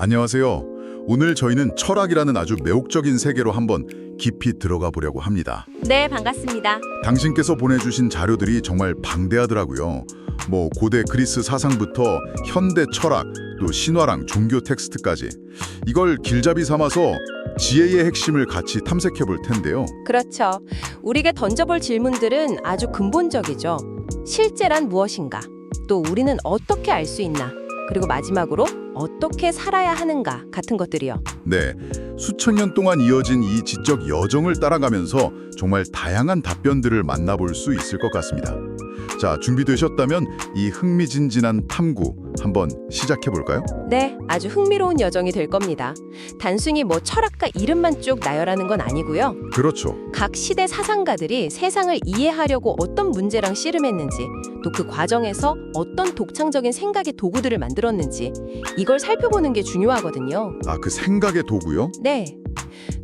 안녕하세요. 오늘 저희는 철학이라는 아주 매혹적인 세계로 한번 깊이 들어가 보려고 합니다. 네, 반갑습니다. 당신께서 보내주신 자료들이 정말 방대하더라고요. 뭐 고대 그리스 사상부터 현대 철학, 또 신화랑 종교 텍스트까지 이걸 길잡이 삼아서 지혜의 핵심을 같이 탐색해 볼 텐데요. 그렇죠. 우리가 던져볼 질문들은 아주 근본적이죠. 실제란 무엇인가? 또 우리는 어떻게 알 수 있나? 그리고 마지막으로 어떻게 살아야 하는가 같은 것들이요. 네, 수천 년 동안 이어진 이 지적 여정을 따라가면서 정말 다양한 답변들을 만나볼 수 있을 것 같습니다. 자, 준비되셨다면 이 흥미진진한 탐구 한번 시작해 볼까요? 네, 아주 흥미로운 여정이 될 겁니다. 단순히 뭐 철학가 이름만 쭉 나열하는 건 아니고요. 그렇죠. 각 시대 사상가들이 세상을 이해하려고 어떤 문제랑 씨름했는지, 또 그 과정에서 어떤 독창적인 생각의 도구들을 만들었는지 이걸 살펴보는 게 중요하거든요. 아, 그 생각의 도구요? 네.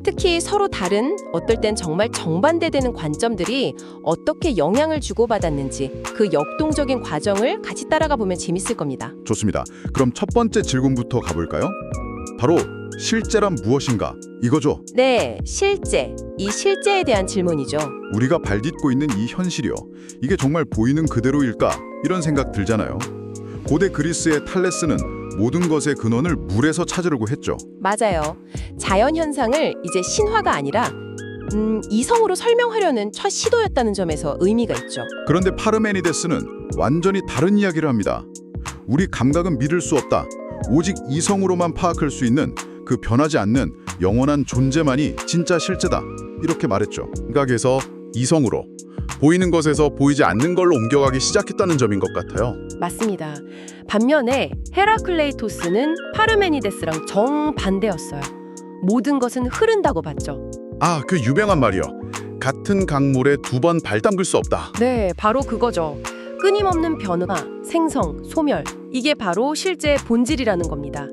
특히 서로 다른 어떨 땐 정말 정반대되는 관점들이 어떻게 영향을 주고받았는지 그 역동적인 과정을 같이 따라가 보면 재밌을 겁니다. 좋습니다. 그럼 첫 번째 질문부터 가볼까요? 바로 실제란 무엇인가? 이거죠. 네, 실제. 이 실제에 대한 질문이죠. 우리가 발딛고 있는 이 현실이요. 이게 정말 보이는 그대로일까? 이런 생각 들잖아요. 고대 그리스의 탈레스는 모든 것의 근원을 물에서 찾으려고 했죠. 맞아요. 자연 현상을 이제 신화가 아니라 음, 이성으로 설명하려는 첫 시도였다는 점에서 의미가 있죠. 그런데 파르메니데스는 완전히 다른 이야기를 합니다. 우리 감각은 믿을 수 없다. 오직 이성으로만 파악할 수 있는 그 변하지 않는 영원한 존재만이 진짜 실제다. 이렇게 말했죠. 감각에서 이성으로 보이는 것에서 보이지 않는 걸로 옮겨가기 시작했다는 점인 것 같아요. 맞습니다. 반면에 헤라클레이토스는 파르메니데스랑 정반대였어요. 모든 것은 흐른다고 봤죠. 아, 그 유명한 말이요. 같은 강물에 두 번 발 담글 수 없다. 네, 바로 그거죠. 끊임없는 변화, 생성, 소멸. 이게 바로 실제의 본질이라는 겁니다.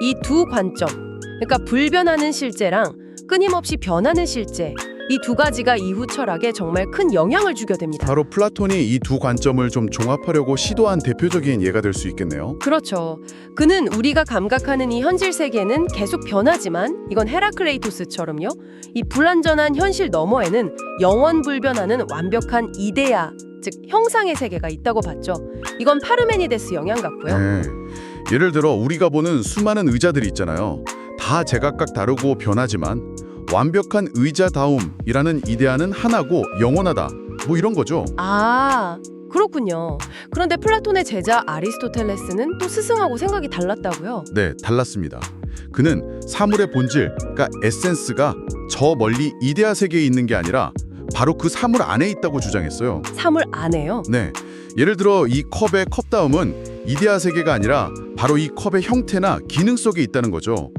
이 두 관점, 그러니까 불변하는 실제랑 끊임없이 변하는 실제, 이 두 가지가 이후 철학에 정말 큰 영향을 주게 됩니다. 바로 플라톤이 이 두 관점을 좀 종합하려고 시도한 대표적인 예가 될 수 있겠네요. 그렇죠. 그는 우리가 감각하는 이 현실 세계는 계속 변하지만 이건 헤라클레이토스처럼요. 이 불완전한 현실 너머에는 영원 불변하는 완벽한 이데아, 즉 형상의 세계가 있다고 봤죠. 이건 파르메니데스 영향 같고요. 네. 예를 들어 우리가 보는 수많은 의자들이 있잖아요. 다 제각각 다르고 변하지만 완벽한 의자다움이라는 이데아는 하나고 영원하다. 뭐 이런 거죠. 아, 그렇군요. 그런데 플라톤의 제자 아리스토텔레스는 또 스승하고 생각이 달랐다고요. 네, 달랐습니다. 그는 사물의 본질, 그러니까 에센스가 저 멀리 이데아 세계에 있는 게 아니라 바로 그 사물 안에 있다고 주장했어요. 사물 안에요. 네. 예를 들어 이 컵의 컵다움은 이데아 세계가 아니라 바로 이 컵의 형태나 기능 속에 있다는 거죠.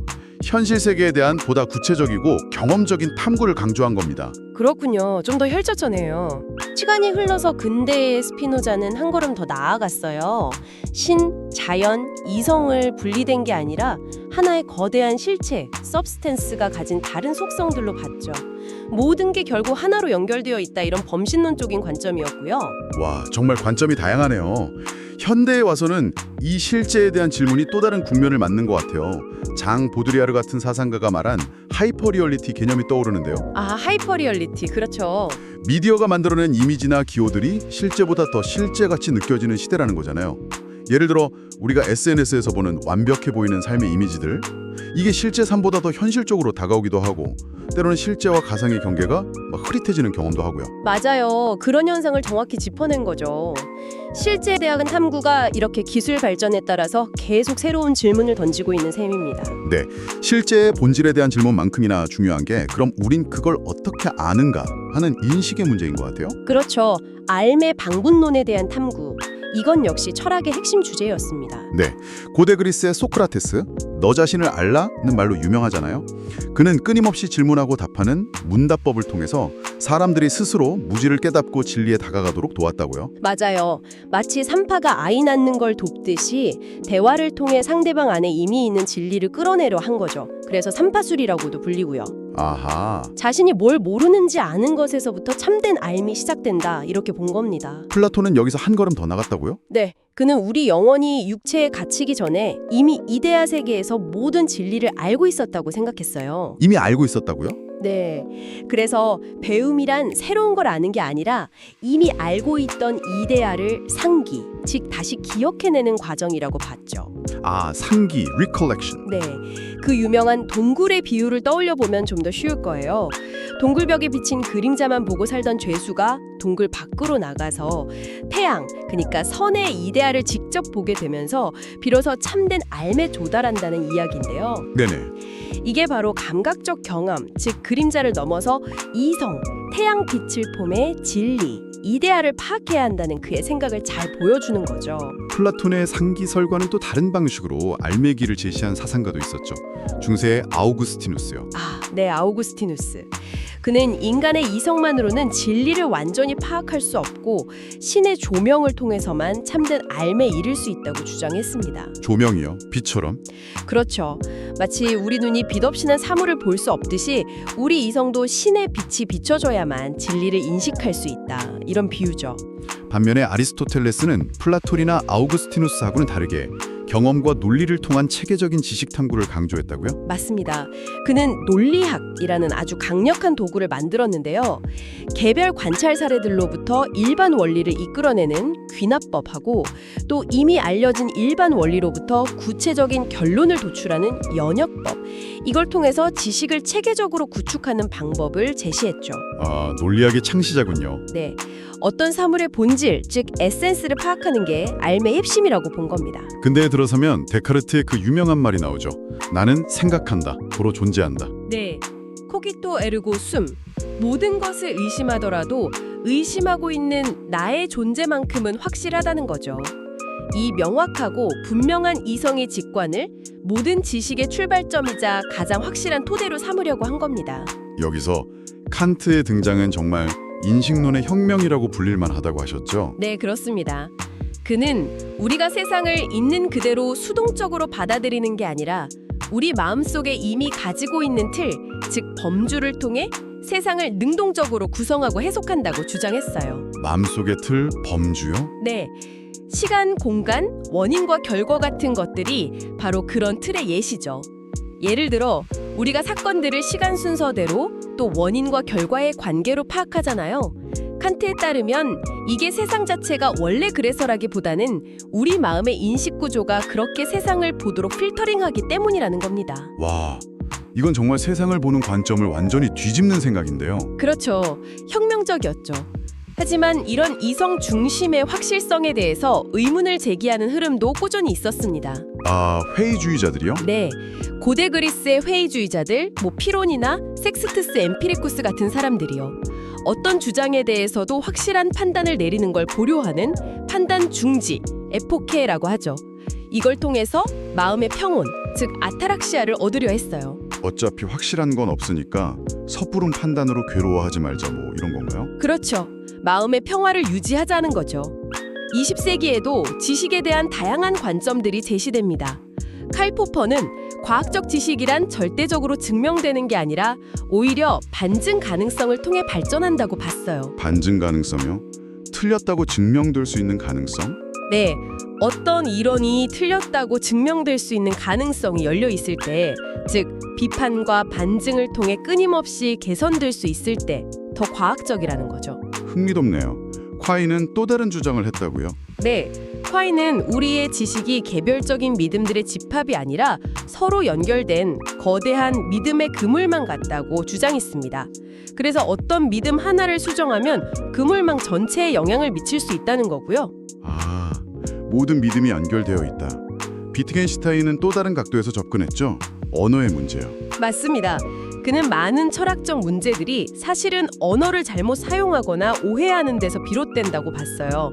현실 세계에 대한 보다 구체적이고 경험적인 탐구를 강조한 겁니다. 그렇군요. 좀 더 혈자천해요. 시간이 흘러서 근대의 스피노자는 한 걸음 더 나아갔어요. 신, 자연, 이성을 분리된 게 아니라 하나의 거대한 실체, 서브스텐스가 가진 다른 속성들로 봤죠. 모든 게 결국 하나로 연결되어 있다 이런 범신론적인 관점이었고요. 와, 정말 관점이 다양하네요. 현대에 와서는 이 실제에 대한 질문이 또 다른 국면을 맞는 것 같아요. 장 보드리아르 같은 사상가가 말한 하이퍼리얼리티 개념이 떠오르는데요. 아, 하이퍼리얼리티. 그렇죠. 미디어가 만들어낸 이미지나 기호들이 실제보다 더 실제같이 느껴지는 시대라는 거잖아요. 예를 들어 우리가 SNS에서 보는 완벽해 보이는 삶의 이미지들 이게 실제 삶보다 더 현실적으로 다가오기도 하고 때로는 실제와 가상의 경계가 막 흐릿해지는 경험도 하고요. 맞아요. 그런 현상을 정확히 짚어낸 거죠. 실제 대학은 탐구가 이렇게 기술 발전에 따라서 계속 새로운 질문을 던지고 있는 셈입니다. 네, 실제의 본질에 대한 질문만큼이나 중요한 게 그럼 우린 그걸 어떻게 아는가 하는 인식의 문제인 것 같아요. 그렇죠. 알매 방분론에 대한 탐구. 이건 역시 철학의 핵심 주제였습니다. 네, 고대 그리스의 소크라테스 너 자신을 알라는 말로 유명하잖아요. 그는 끊임없이 질문하고 답하는 문답법을 통해서 사람들이 스스로 무지를 깨닫고 진리에 다가가도록 도왔다고요. 맞아요. 마치 산파가 아이 낳는 걸 돕듯이 대화를 통해 상대방 안에 이미 있는 진리를 끌어내려 한 거죠. 그래서 산파술이라고도 불리고요. 아하. 자신이 뭘 모르는지 아는 것에서부터 참된 알미 시작된다 이렇게 본 겁니다. 플라톤은 여기서 한 걸음 더 나갔다고요? 네, 그는 우리 영혼이 육체에 갇히기 전에 이미 이데아 세계에서 모든 진리를 알고 있었다고 생각했어요. 이미 알고 있었다고요? 네, 그래서 배움이란 새로운 걸 아는 게 아니라 이미 알고 있던 이데아를 상기, 즉 다시 기억해내는 과정이라고 봤죠. 아, 상기, recollection. 네, 그 유명한 동굴의 비유를 떠올려 보면 좀 더 쉬울 거예요. 동굴벽에 비친 그림자만 보고 살던 죄수가 동굴 밖으로 나가서 태양, 그러니까 선의 이데아를 직접 보게 되면서 비로소 참된 알에 조달한다는 이야기인데요. 네네. 이게 바로 감각적 경험, 즉 그림자를 넘어서 이성, 태양 빛을 폼의 진리, 이데아를 파악해야 한다는 그의 생각을 잘 보여주는 거죠. 플라톤의 상기설과는 또 다른 방식으로 알매기를 제시한 사상가도 있었죠. 중세의 아우구스티누스요. 아, 네, 아우구스티누스. 그는 인간의 이성만으로는 진리를 완전히 파악할 수 없고 신의 조명을 통해서만 참된 알에 이를 수 있다고 주장했습니다. 조명이요. 빛처럼. 그렇죠. 마치 우리 눈이 빛 없이는 사물을 볼 수 없듯이 우리 이성도 신의 빛이 비춰져야만 진리를 인식할 수 있다. 이런 비유죠. 반면에 아리스토텔레스는 플라톤이나 아우구스티누스하고는 다르게 경험과 논리를 통한 체계적인 지식 탐구를 강조했다고요? 맞습니다. 그는 논리학이라는 아주 강력한 도구를 만들었는데요. 개별 관찰 사례들로부터 일반 원리를 이끌어내는 귀납법하고 또 이미 알려진 일반 원리로부터 구체적인 결론을 도출하는 연역법. 이걸 통해서 지식을 체계적으로 구축하는 방법을 제시했죠. 아, 논리학의 창시자군요. 네. 어떤 사물의 본질, 즉 에센스를 파악하는 게 알매의 핵심이라고 본 겁니다. 근대에 들어서면 데카르트의 그 유명한 말이 나오죠. 나는 생각한다. 도로 존재한다. 네. 코기토 에르고 숨. 모든 것을 의심하더라도 의심하고 있는 나의 존재만큼은 확실하다는 거죠. 이 명확하고 분명한 이성의 직관을 모든 지식의 출발점이자 가장 확실한 토대로 삼으려고 한 겁니다. 여기서 칸트의 등장은 정말 인식론의 혁명이라고 불릴 만 하다고 하셨죠. 네, 그렇습니다. 그는 우리가 세상을 있는 그대로 수동적으로 받아들이는 게 아니라 우리 마음속에 이미 가지고 있는 틀, 즉 범주를 통해 세상을 능동적으로 구성하고 해석한다고 주장했어요. 마음속의 틀, 범주요? 네. 시간, 공간, 원인과 결과 같은 것들이 바로 그런 틀의 예시죠. 예를 들어 우리가 사건들을 시간 순서대로 또 원인과 결과의 관계로 파악하잖아요. 칸트에 따르면 이게 세상 자체가 원래 그래서라기보다는 우리 마음의 인식 구조가 그렇게 세상을 보도록 필터링하기 때문이라는 겁니다. 와, 이건 정말 세상을 보는 관점을 완전히 뒤집는 생각인데요. 그렇죠. 혁명적이었죠. 하지만 이런 이성 중심의 확실성에 대해서 의문을 제기하는 흐름도 꾸준히 있었습니다. 아, 회의주의자들이요? 네. 고대 그리스의 회의주의자들, 뭐 피론이나 섹스트스 엠피리쿠스 같은 사람들이요. 어떤 주장에 대해서도 확실한 판단을 내리는 걸 보류하는 판단 중지, 에포케라고 하죠. 이걸 통해서 마음의 평온, 즉 아타락시아를 얻으려 했어요. 어차피 확실한 건 없으니까 섣부른 판단으로 괴로워하지 말자 뭐 이런 건가요? 그렇죠. 마음의 평화를 유지하자는 거죠. 20세기에도 지식에 대한 다양한 관점들이 제시됩니다. 칼 포퍼는 과학적 지식이란 절대적으로 증명되는 게 아니라 오히려 반증 가능성을 통해 발전한다고 봤어요. 반증 가능성이요? 틀렸다고 증명될 수 있는 가능성? 네, 어떤 이론이 틀렸다고 증명될 수 있는 가능성이 열려 있을 때, 즉 비판과 반증을 통해 끊임없이 개선될 수 있을 때 더 과학적이라는 거죠. 흥미롭네요. 콰이는 또 다른 주장을 했다고요? 네, 콰이는 우리의 지식이 개별적인 믿음들의 집합이 아니라 서로 연결된 거대한 믿음의 그물망 같다고 주장했습니다. 그래서 어떤 믿음 하나를 수정하면 그물망 전체에 영향을 미칠 수 있다는 거고요. 아, 모든 믿음이 연결되어 있다. 비트겐슈타인은 또 다른 각도에서 접근했죠. 언어의 문제요. 맞습니다. 그는 많은 철학적 문제들이 사실은 언어를 잘못 사용하거나 오해하는 데서 비롯된다고 봤어요.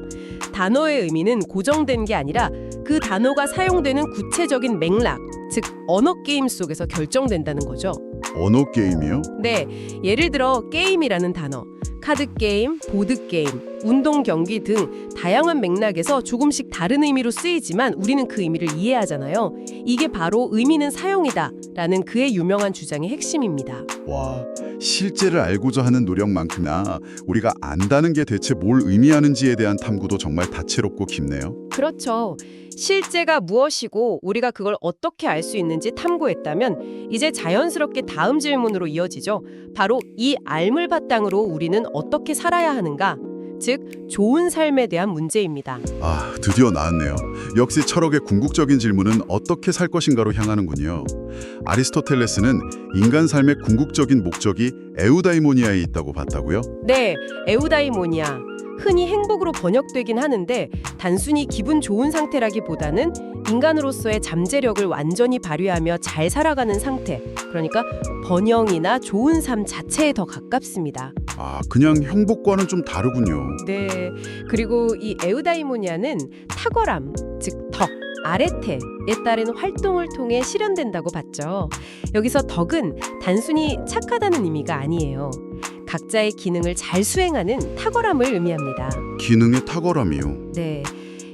단어의 의미는 고정된 게 아니라 그 단어가 사용되는 구체적인 맥락, 즉 언어 게임 속에서 결정된다는 거죠. 언어 게임이요? 네, 예를 들어 게임이라는 단어, 카드 게임, 보드 게임, 운동 경기 등 다양한 맥락에서 조금씩 다른 의미로 쓰이지만 우리는 그 의미를 이해하잖아요. 이게 바로 의미는 사용이다 라는 그의 유명한 주장의 핵심입니다. 와, 실제를 알고자 하는 노력만큼이나 우리가 안다는 게 대체 뭘 의미하는지에 대한 탐구도 정말 다채롭고 깊네요. 그렇죠. 실제가 무엇이고 우리가 그걸 어떻게 알 수 있는지 탐구했다면 이제 자연스럽게 다음 질문으로 이어지죠. 바로 이 알물 바탕으로 우리는 어떻게 살아야 하는가? 즉, 좋은 삶에 대한 문제입니다. 아, 드디어 나왔네요. 역시 철학의 궁극적인 질문은 어떻게 살 것인가로 향하는군요. 아리스토텔레스는 인간 삶의 궁극적인 목적이 에우다이모니아에 있다고 봤다고요? 네, 에우다이모니아. 흔히 행복으로 번역되긴 하는데 단순히 기분 좋은 상태라기보다는 인간으로서의 잠재력을 완전히 발휘하며 잘 살아가는 상태. 그러니까 번영이나 좋은 삶 자체에 더 가깝습니다. 아, 그냥 행복과는 좀 다르군요. 네. 그리고 이 에우다이모니아는 탁월함, 즉 덕, 아레테에 따른 활동을 통해 실현된다고 봤죠. 여기서 덕은 단순히 착하다는 의미가 아니에요. 각자의 기능을 잘 수행하는 탁월함을 의미합니다. 기능의 탁월함이요. 네.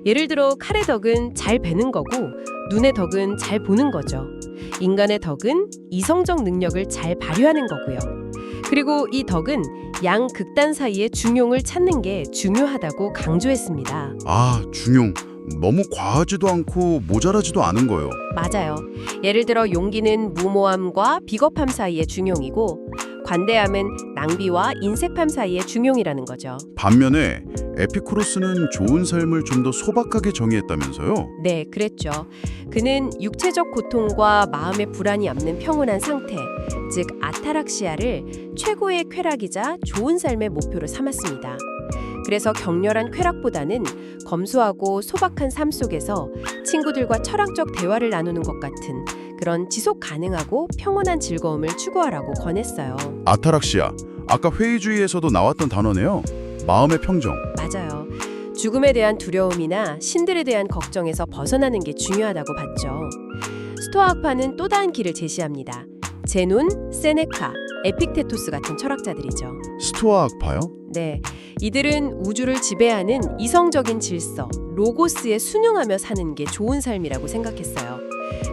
예를 들어 칼의 덕은 잘 베는 거고 눈의 덕은 잘 보는 거죠. 인간의 덕은 이성적 능력을 잘 발휘하는 거고요. 그리고 이 덕은 양 극단 사이의 중용을 찾는 게 중요하다고 강조했습니다. 아, 중용. 너무 과하지도 않고 모자라지도 않은 거요. 맞아요. 예를 들어 용기는 무모함과 비겁함 사이의 중용이고 관대함은 낭비와 인색함 사이의 중용이라는 거죠. 반면에 에피쿠로스는 좋은 삶을 좀 더 소박하게 정의했다면서요? 네, 그랬죠. 그는 육체적 고통과 마음의 불안이 없는 평온한 상태, 즉 아타락시아를 최고의 쾌락이자 좋은 삶의 목표로 삼았습니다. 그래서 격렬한 쾌락보다는 검소하고 소박한 삶 속에서 친구들과 철학적 대화를 나누는 것 같은 그런 지속 가능하고 평온한 즐거움을 추구하라고 권했어요. 아타락시아. 아까 회의주의에서도 나왔던 단어네요. 마음의 평정. 맞아요. 죽음에 대한 두려움이나 신들에 대한 걱정에서 벗어나는 게 중요하다고 봤죠. 스토아학파는 또 다른 길을 제시합니다. 제논, 세네카, 에픽테토스 같은 철학자들이죠. 스토아 학파요? 네, 이들은 우주를 지배하는 이성적인 질서, 로고스에 순응하며 사는 게 좋은 삶이라고 생각했어요.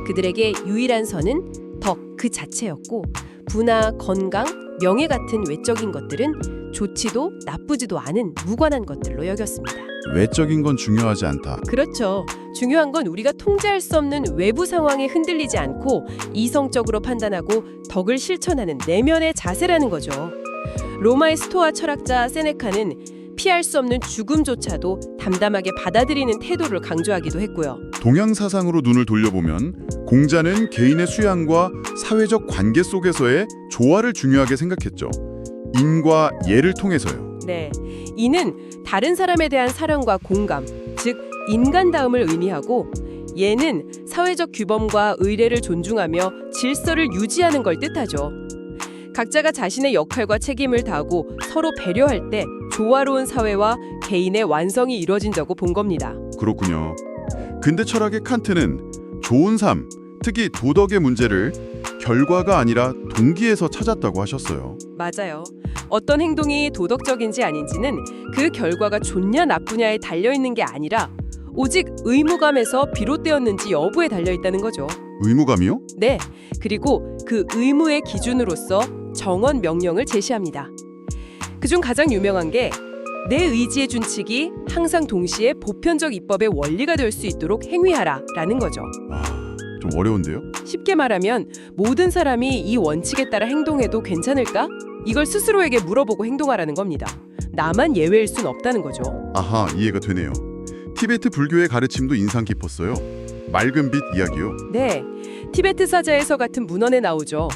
그들에게 유일한 선은 덕 그 자체였고 부나 건강, 명예 같은 외적인 것들은 좋지도 나쁘지도 않은 무관한 것들로 여겼습니다. 외적인 건 중요하지 않다. 그렇죠. 중요한 건 우리가 통제할 수 없는 외부 상황에 흔들리지 않고 이성적으로 판단하고 덕을 실천하는 내면의 자세라는 거죠. 로마의 스토아 철학자 세네카는 피할 수 없는 죽음조차도 담담하게 받아들이는 태도를 강조하기도 했고요. 동양 사상으로 눈을 돌려보면 공자는 개인의 수양과 사회적 관계 속에서의 조화를 중요하게 생각했죠. 인과 예를 통해서요. 네. 이는 다른 사람에 대한 사랑과 공감, 즉 인간다움을 의미하고 예는 사회적 규범과 의례를 존중하며 질서를 유지하는 걸 뜻하죠. 각자가 자신의 역할과 책임을 다하고 서로 배려할 때 조화로운 사회와 개인의 완성이 이루어진다고 본 겁니다. 그렇군요. 근대 철학의 칸트는 좋은 삶, 특히 도덕의 문제를 결과가 아니라 동기에서 찾았다고 하셨어요. 맞아요. 어떤 행동이 도덕적인지 아닌지는 그 결과가 좋냐 나쁘냐에 달려 있는 게 아니라 오직 의무감에서 비롯되었는지 여부에 달려 있다는 거죠. 의무감이요? 네. 그리고 그 의무의 기준으로서 정원 명령을 제시합니다. 그중 가장 유명한 게 내 의지의 준칙이 항상 동시에 보편적 입법의 원리가 될 수 있도록 행위하라라는 거죠. 아, 좀 어려운데요? 쉽게 말하면 모든 사람이 이 원칙에 따라 행동해도 괜찮을까? 이걸 스스로에게 물어보고 행동하라는 겁니다. 나만 예외일 순 없다는 거죠. 아하, 이해가 되네요. 티베트 불교의 가르침도 인상 깊었어요. 맑은 빛 이야기요. 네, 티베트 사자에서 같은 문헌에 나오죠.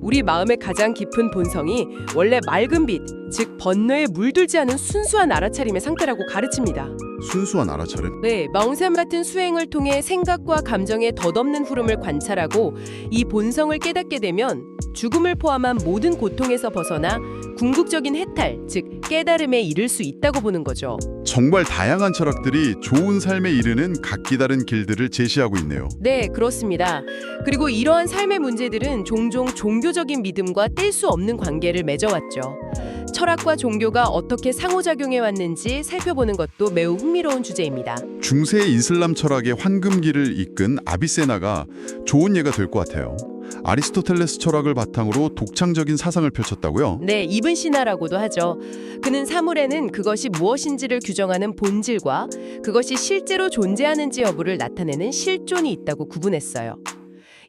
우리 마음의 가장 깊은 본성이 원래 맑은 빛, 즉 번뇌에 물들지 않은 순수한 알아차림의 상태라고 가르칩니다. 순수한 알아차림. 네, 멍샘 같은 수행을 통해 생각과 감정의 덧없는 흐름을 관찰하고 이 본성을 깨닫게 되면 죽음을 포함한 모든 고통에서 벗어나 궁극적인 해탈, 즉 깨달음에 이를 수 있다고 보는 거죠. 정말 다양한 철학들이 좋은 삶에 이르는 각기 다른 길들을 제시하고 있네요. 네, 그렇습니다. 그리고 이러한 삶의 문제들은 종종 종교적인 믿음과 뗄 수 없는 관계를 맺어왔죠. 철학과 종교가 어떻게 상호작용해 왔는지 살펴보는 것도 매우 흥미로운 주제입니다. 중세 이슬람 철학의 황금기를 이끈 아비세나가 좋은 예가 될 것 같아요. 아리스토텔레스 철학을 바탕으로 독창적인 사상을 펼쳤다고요? 네, 이븐 시나라고도 하죠. 그는 사물에는 그것이 무엇인지를 규정하는 본질과 그것이 실제로 존재하는지 여부를 나타내는 실존이 있다고 구분했어요.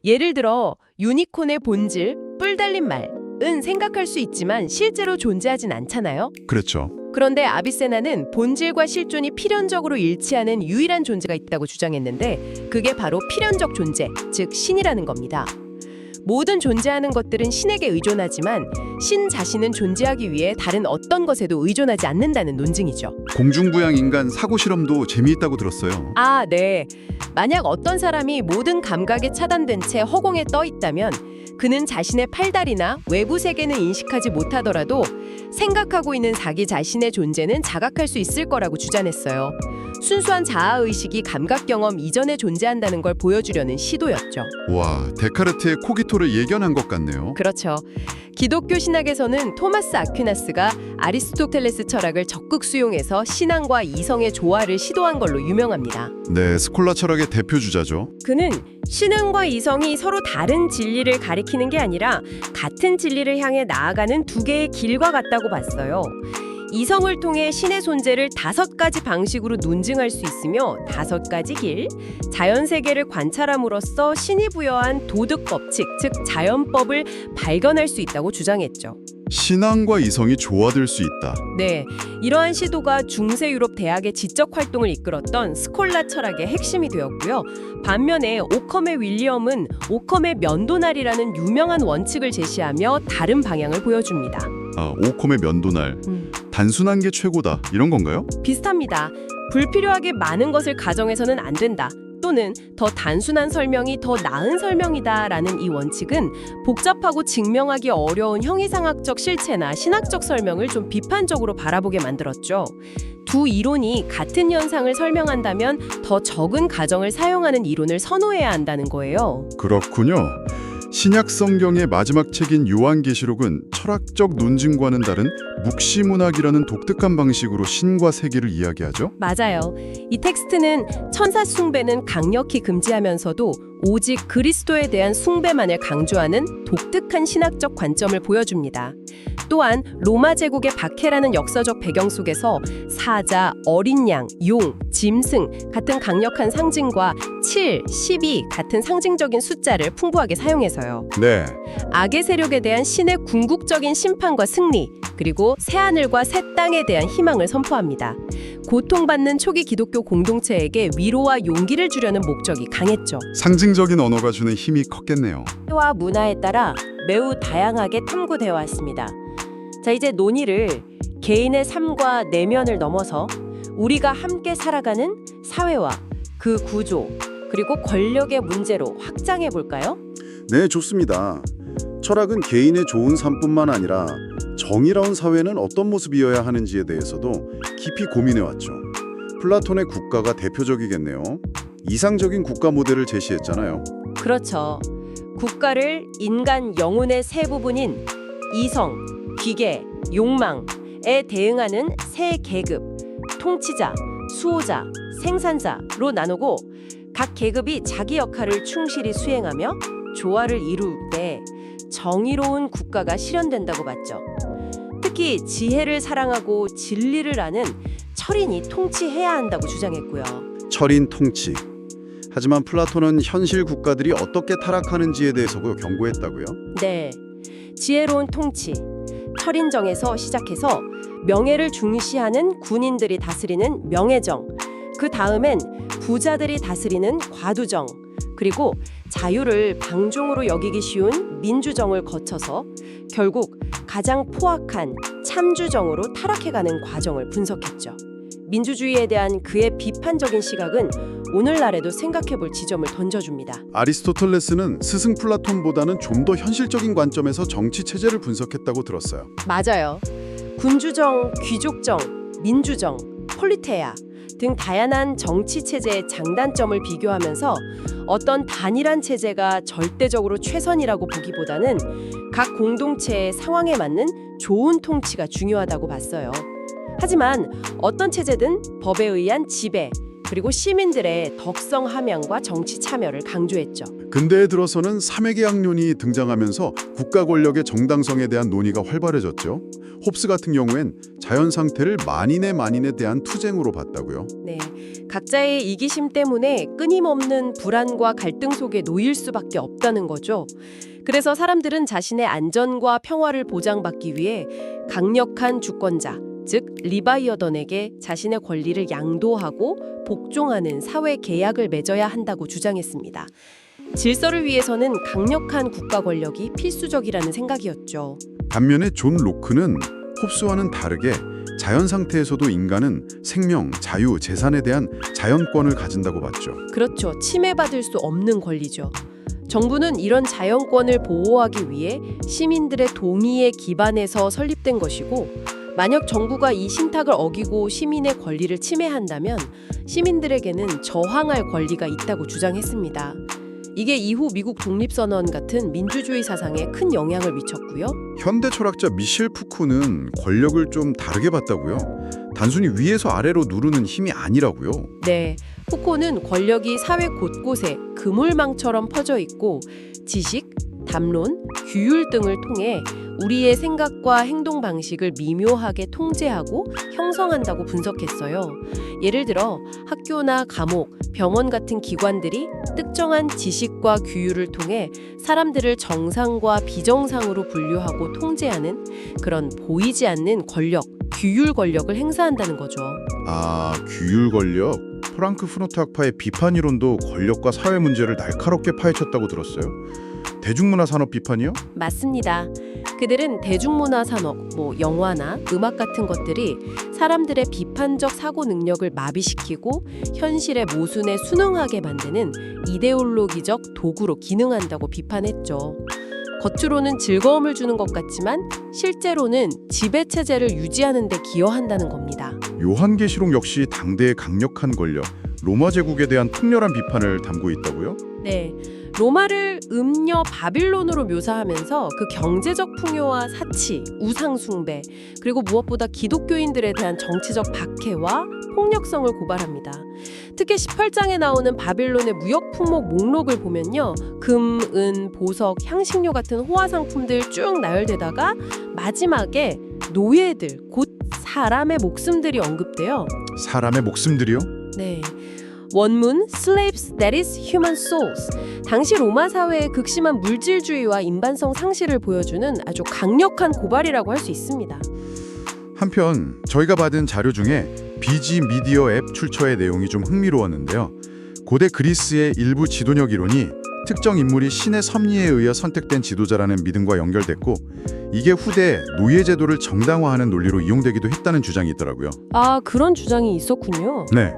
예를 들어 유니콘의 본질, 뿔 달린 말 은 생각할 수 있지만 실제로 존재하진 않잖아요. 그렇죠. 그런데 아비세나는 본질과 실존이 필연적으로 일치하는 유일한 존재가 있다고 주장했는데 그게 바로 필연적 존재, 즉 신이라는 겁니다. 모든 존재하는 것들은 신에게 의존하지만 신 자신은 존재하기 위해 다른 어떤 것에도 의존하지 않는다는 논증이죠. 공중부양 인간 사고 실험도 재미있다고 들었어요. 아, 네. 만약 어떤 사람이 모든 감각에 차단된 채 허공에 떠 있다면 그는 자신의 팔다리나 외부 세계는 인식하지 못하더라도 생각하고 있는 자기 자신의 존재는 자각할 수 있을 거라고 주장했어요. 순수한 자아 의식이 감각 경험 이전에 존재한다는 걸 보여주려는 시도였죠. 와, 데카르트의 코기토를 예견한 것 같네요. 그렇죠. 기독교 신학에서는 토마스 아퀴나스가 아리스토텔레스 철학을 적극 수용해서 신앙과 이성의 조화를 시도한 걸로 유명합니다. 네, 스콜라 철학의 대표 주자죠. 그는 신앙과 이성이 서로 다른 진리를 가리키는 게 아니라 같은 진리를 향해 나아가는 두 개의 길과 같다고 봤어요. 이성을 통해 신의 손재를 다섯 가지 방식으로 논증할 수 있으며 다섯 가지 길, 자연 세계를 관찰함으로써 신이 부여한 도덕 법칙, 즉 자연법을 발견할 수 있다고 주장했죠. 신앙과 이성이 조화될 수 있다. 네, 이러한 시도가 중세 유럽 대학의 지적 활동을 이끌었던 스콜라 철학의 핵심이 되었고요. 반면에 오컴의 윌리엄은 오컴의 면도날이라는 유명한 원칙을 제시하며 다른 방향을 보여줍니다. 아, 오콤의 면도날. 단순한 게 최고다. 이런 건가요? 비슷합니다. 불필요하게 많은 것을 가정해서는 안 된다. 또는 더 단순한 설명이 더 나은 설명이다라는 이 원칙은 복잡하고 증명하기 어려운 형이상학적 실체나 신학적 설명을 좀 비판적으로 바라보게 만들었죠. 두 이론이 같은 현상을 설명한다면 더 적은 가정을 사용하는 이론을 선호해야 한다는 거예요. 그렇군요. 신약 성경의 마지막 책인 요한계시록은 철학적 논증과는 다른 묵시문학이라는 독특한 방식으로 신과 세계를 이야기하죠. 맞아요. 이 텍스트는 천사 숭배는 강력히 금지하면서도 오직 그리스도에 대한 숭배만을 강조하는 독특한 신학적 관점을 보여줍니다. 또한 로마 제국의 박해라는 역사적 배경 속에서 사자, 어린 양, 용, 짐승 같은 강력한 상징과 7, 12 같은 상징적인 숫자를 풍부하게 사용해서요. 네. 악의 세력에 대한 신의 궁극적인 심판과 승리, 그리고 새하늘과 새 땅에 대한 희망을 선포합니다. 고통받는 초기 기독교 공동체에게 위로와 용기를 주려는 목적이 강했죠. 상징적인 언어가 주는 힘이 컸겠네요. 와 문화에 따라 매우 다양하게 탐구되어 왔습니다. 자, 이제 논의를 개인의 삶과 내면을 넘어서 우리가 함께 살아가는 사회와 그 구조, 그리고 권력의 문제로 확장해 볼까요? 네, 좋습니다. 철학은 개인의 좋은 삶뿐만 아니라 정의로운 사회는 어떤 모습이어야 하는지에 대해서도 깊이 고민해 왔죠. 플라톤의 국가가 대표적이겠네요. 이상적인 국가 모델을 제시했잖아요. 그렇죠. 국가를 인간 영혼의 세 부분인 이성, 기계, 욕망에 대응하는 세 계급, 통치자, 수호자, 생산자로 나누고 각 계급이 자기 역할을 충실히 수행하며 조화를 이룰 때 정의로운 국가가 실현된다고 봤죠. 특히 지혜를 사랑하고 진리를 아는 철인이 통치해야 한다고 주장했고요. 철인 통치. 하지만 플라톤은 현실 국가들이 어떻게 타락하는지에 대해서도 경고했다고요. 네. 지혜로운 통치. 철인정에서 시작해서 명예를 중시하는 군인들이 다스리는 명예정. 그 다음엔 부자들이 다스리는 과두정. 그리고 자유를 방종으로 여기기 쉬운 민주정을 거쳐서 결국 가장 포악한 참주정으로 타락해가는 과정을 분석했죠. 민주주의에 대한 그의 비판적인 시각은 오늘날에도 생각해볼 지점을 던져줍니다. 아리스토텔레스는 스승 플라톤보다는 좀 더 현실적인 관점에서 정치 체제를 분석했다고 들었어요. 맞아요. 군주정, 귀족정, 민주정, 폴리테아 등 다양한 정치 체제의 장단점을 비교하면서 어떤 단일한 체제가 절대적으로 최선이라고 보기보다는 각 공동체의 상황에 맞는 좋은 통치가 중요하다고 봤어요. 하지만 어떤 체제든 법에 의한 지배 그리고 시민들의 덕성 함양과 정치 참여를 강조했죠. 근대에 들어서는 삼회계약론이 등장하면서 국가 권력의 정당성에 대한 논의가 활발해졌죠. 홉스 같은 경우엔 자연 상태를 만인의 만인에 대한 투쟁으로 봤다고요. 네, 각자의 이기심 때문에 끊임없는 불안과 갈등 속에 놓일 수밖에 없다는 거죠. 그래서 사람들은 자신의 안전과 평화를 보장받기 위해 강력한 주권자, 즉 리바이어던에게 자신의 권리를 양도하고 복종하는 사회 계약을 맺어야 한다고 주장했습니다. 질서를 위해서는 강력한 국가 권력이 필수적이라는 생각이었죠. 반면에 존 로크는 홉스와는 다르게 자연 상태에서도 인간은 생명, 자유, 재산에 대한 자연권을 가진다고 봤죠. 그렇죠. 침해받을 수 없는 권리죠. 정부는 이런 자연권을 보호하기 위해 시민들의 동의에 기반해서 설립된 것이고 만약 정부가 이 신탁을 어기고 시민의 권리를 침해한다면 시민들에게는 저항할 권리가 있다고 주장했습니다. 이게 이후 미국 독립선언 같은 민주주의 사상에 큰 영향을 미쳤고요. 현대 철학자 미셸 푸코는 권력을 좀 다르게 봤다고요. 단순히 위에서 아래로 누르는 힘이 아니라고요. 네, 후코는 권력이 사회 곳곳에 그물망처럼 퍼져 있고 지식, 담론, 규율 등을 통해 우리의 생각과 행동 방식을 미묘하게 통제하고 형성한다고 분석했어요. 예를 들어 학교나 감옥, 병원 같은 기관들이 특정한 지식과 규율을 통해 사람들을 정상과 비정상으로 분류하고 통제하는 그런 보이지 않는 권력, 규율 권력을 행사한다는 거죠. 아, 규율 권력. 프랑크푸르트 학파의 비판 이론도 권력과 사회 문제를 날카롭게 파헤쳤다고 들었어요. 대중문화 산업 비판이요? 맞습니다. 그들은 대중문화 산업, 뭐 영화나 음악 같은 것들이 사람들의 비판적 사고 능력을 마비시키고 현실의 모순에 순응하게 만드는 이데올로기적 도구로 기능한다고 비판했죠. 겉으로는 즐거움을 주는 것 같지만 실제로는 지배 체제를 유지하는 데 기여한다는 겁니다. 요한계시록 역시 당대의 강력한 권력, 로마 제국에 대한 통렬한 비판을 담고 있다고요? 네. 로마를 음녀 바빌론으로 묘사하면서 그 경제적 풍요와 사치, 우상 숭배, 그리고 무엇보다 기독교인들에 대한 정치적 박해와 폭력성을 고발합니다. 특히 18장에 나오는 바빌론의 무역 품목 목록을 보면요. 금, 은, 보석, 향신료 같은 호화 상품들 쭉 나열되다가 마지막에 노예들, 곧 사람의 목숨들이 언급돼요. 사람의 목숨들이요? 네. 원문 slaves that is human souls. 당시 로마 사회의 극심한 물질주의와 인반성 상실을 보여주는 아주 강력한 고발이라고 할 수 있습니다. 한편 저희가 받은 자료 중에 비지 미디어 앱 출처의 내용이 좀 흥미로웠는데요. 고대 그리스의 일부 지도력 이론이 특정 인물이 신의 섭리에 의해 선택된 지도자라는 믿음과 연결됐고 이게 후대 노예 제도를 정당화하는 논리로 이용되기도 했다는 주장이 있더라고요. 아, 그런 주장이 있었군요. 네.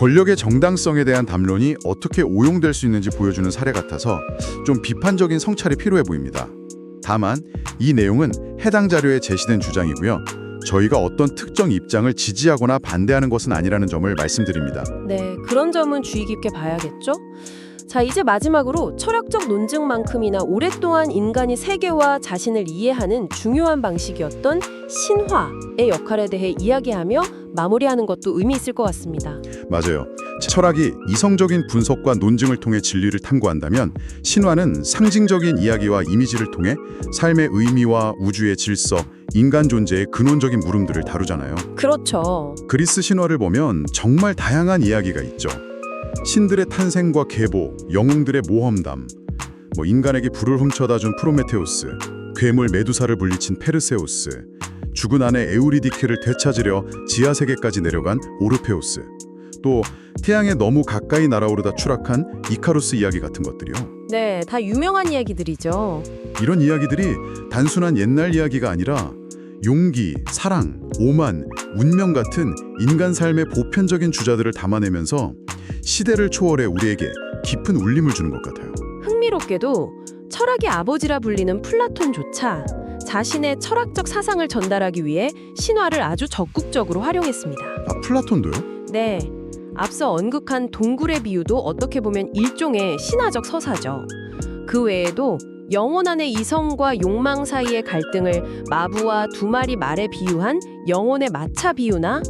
권력의 정당성에 대한 담론이 어떻게 오용될 수 있는지 보여주는 사례 같아서 좀 비판적인 성찰이 필요해 보입니다. 다만 이 내용은 해당 자료에 제시된 주장이고요. 저희가 어떤 특정 입장을 지지하거나 반대하는 것은 아니라는 점을 말씀드립니다. 네, 그런 점은 주의 깊게 봐야겠죠? 자, 이제 마지막으로 철학적 논증만큼이나 오랫동안 인간이 세계와 자신을 이해하는 중요한 방식이었던 신화의 역할에 대해 이야기하며 마무리하는 것도 의미 있을 것 같습니다. 맞아요. 철학이 이성적인 분석과 논증을 통해 진리를 탐구한다면 신화는 상징적인 이야기와 이미지를 통해 삶의 의미와 우주의 질서, 인간 존재의 근원적인 물음들을 다루잖아요. 그렇죠. 그리스 신화를 보면 정말 다양한 이야기가 있죠. 신들의 탄생과 계보, 영웅들의 모험담, 뭐 인간에게 불을 훔쳐다 준 프로메테우스, 괴물 메두사를 물리친 페르세우스, 죽은 아내 에우리디케를 되찾으려 지하 세계까지 내려간 오르페우스, 또 태양에 너무 가까이 날아오르다 추락한 이카루스 이야기 같은 것들이요. 네, 다 유명한 이야기들이죠. 이런 이야기들이 단순한 옛날 이야기가 아니라 용기, 사랑, 오만, 운명 같은 인간 삶의 보편적인 주자들을 담아내면서 시대를 초월해 우리에게 깊은 울림을 주는 것 같아요. 흥미롭게도 철학의 아버지라 불리는 플라톤조차 자신의 철학적 사상을 전달하기 위해 신화를 아주 적극적으로 활용했습니다. 아, 플라톤도요? 네. 앞서 언급한 동굴의 비유도 어떻게 보면 일종의 신화적 서사죠. 그 외에도 영혼 안의 이성과 욕망 사이의 갈등을 마부와 두 마리 말에 비유한 영혼의 마차 비유나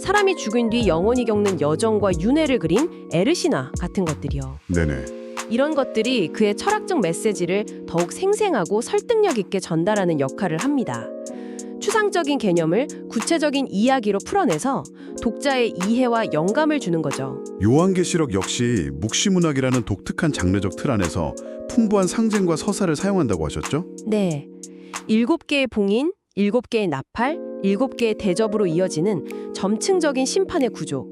사람이 죽은 뒤 영혼이 겪는 여정과 윤회를 그린 에르시나 같은 것들이요. 네네. 이런 것들이 그의 철학적 메시지를 더욱 생생하고 설득력 있게 전달하는 역할을 합니다. 추상적인 개념을 구체적인 이야기로 풀어내서 독자의 이해와 영감을 주는 거죠. 요한계시록 역시 묵시문학이라는 독특한 장르적 틀 안에서 풍부한 상징과 서사를 사용한다고 하셨죠? 네. 일곱 개의 봉인, 일곱 개의 나팔, 일곱 개의 대접으로 이어지는 점층적인 심판의 구조.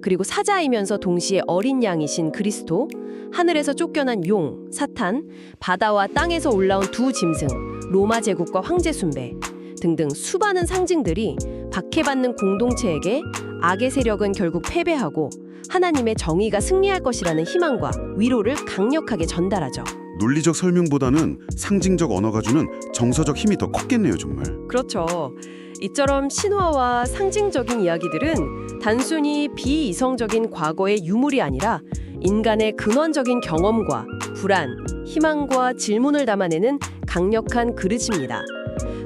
그리고 사자이면서 동시에 어린 양이신 그리스도, 하늘에서 쫓겨난 용, 사탄, 바다와 땅에서 올라온 두 짐승, 로마 제국과 황제 순배 등등 수많은 상징들이 박해받는 공동체에게 악의 세력은 결국 패배하고 하나님의 정의가 승리할 것이라는 희망과 위로를 강력하게 전달하죠. 논리적 설명보다는 상징적 언어가 주는 정서적 힘이 더 컸겠네요, 정말. 그렇죠. 이처럼 신화와 상징적인 이야기들은 단순히 비이성적인 과거의 유물이 아니라 인간의 근원적인 경험과 불안, 희망과 질문을 담아내는 강력한 그릇입니다.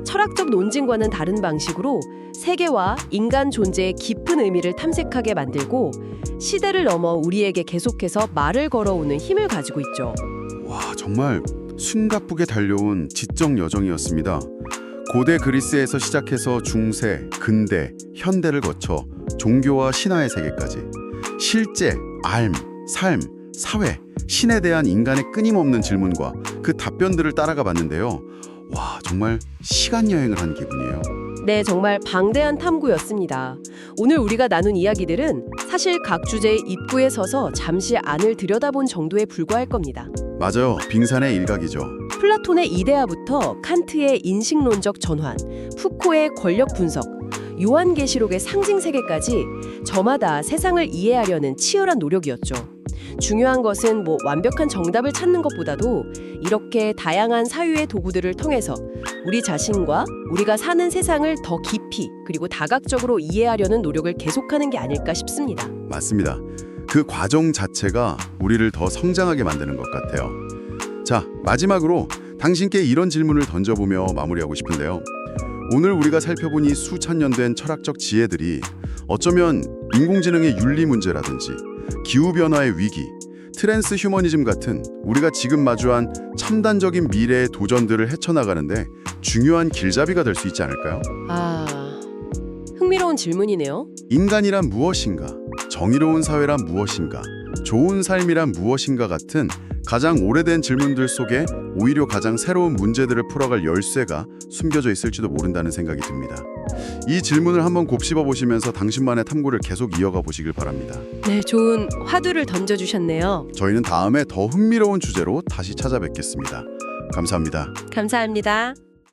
철학적 논증과는 다른 방식으로 세계와 인간 존재의 깊은 의미를 탐색하게 만들고 시대를 넘어 우리에게 계속해서 말을 걸어오는 힘을 가지고 있죠. 와, 정말 숨가쁘게 달려온 지적 여정이었습니다. 고대 그리스에서 시작해서 중세, 근대, 현대를 거쳐 종교와 신화의 세계까지 실제, 삶, 삶, 사회, 신에 대한 인간의 끊임없는 질문과 그 답변들을 따라가 봤는데요. 와, 정말 시간 여행을 한 기분이에요. 네, 정말 방대한 탐구였습니다. 오늘 우리가 나눈 이야기들은 사실 각 주제의 입구에 서서 잠시 안을 들여다본 정도에 불과할 겁니다. 맞아요. 빙산의 일각이죠. 플라톤의 이데아부터 칸트의 인식론적 전환, 푸코의 권력 분석, 요한계시록의 상징 세계까지 저마다 세상을 이해하려는 치열한 노력이었죠. 중요한 것은 뭐 완벽한 정답을 찾는 것보다도 이렇게 다양한 사유의 도구들을 통해서 우리 자신과 우리가 사는 세상을 더 깊이 그리고 다각적으로 이해하려는 노력을 계속하는 게 아닐까 싶습니다. 맞습니다. 그 과정 자체가 우리를 더 성장하게 만드는 것 같아요. 자, 마지막으로 당신께 이런 질문을 던져보며 마무리하고 싶은데요. 오늘 우리가 살펴본 이 수천 년 된 철학적 지혜들이 어쩌면 인공지능의 윤리 문제라든지 기후변화의 위기, 트랜스 휴머니즘 같은 우리가 지금 마주한 첨단적인 미래의 도전들을 헤쳐나가는데 중요한 길잡이가 될 수 있지 않을까요? 아, 흥미로운 질문이네요. 인간이란 무엇인가? 정의로운 사회란 무엇인가? 좋은 삶이란 무엇인가 같은 가장 오래된 질문들 속에 오히려 가장 새로운 문제들을 풀어갈 열쇠가 숨겨져 있을지도 모른다는 생각이 듭니다. 이 질문을 한번 곱씹어 보시면서 당신만의 탐구를 계속 이어가 보시길 바랍니다. 네, 좋은 화두를 던져주셨네요. 저희는 다음에 더 흥미로운 주제로 다시 찾아뵙겠습니다. 감사합니다. 감사합니다.